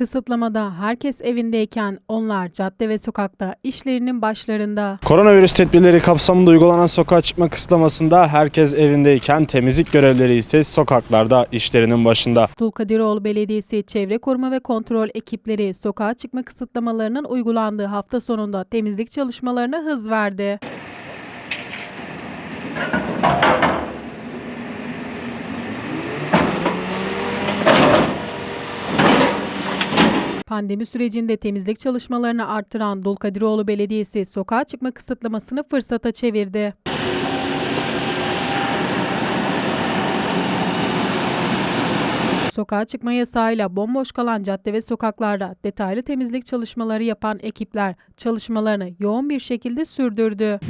Kısıtlamada herkes evindeyken onlar cadde ve sokakta işlerinin başlarında. Koronavirüs tedbirleri kapsamında uygulanan sokağa çıkma kısıtlamasında herkes evindeyken temizlik görevlileri ise sokaklarda işlerinin başında. Dulkadiroğlu Belediyesi Çevre Koruma ve Kontrol ekipleri sokağa çıkma kısıtlamalarının uygulandığı hafta sonunda temizlik çalışmalarına hız verdi. Pandemi sürecinde temizlik çalışmalarını arttıran Dulkadiroğlu Belediyesi sokağa çıkma kısıtlamasını fırsata çevirdi. Sokağa çıkma yasağıyla bomboş kalan cadde ve sokaklarda detaylı temizlik çalışmaları yapan ekipler çalışmalarını yoğun bir şekilde sürdürdü.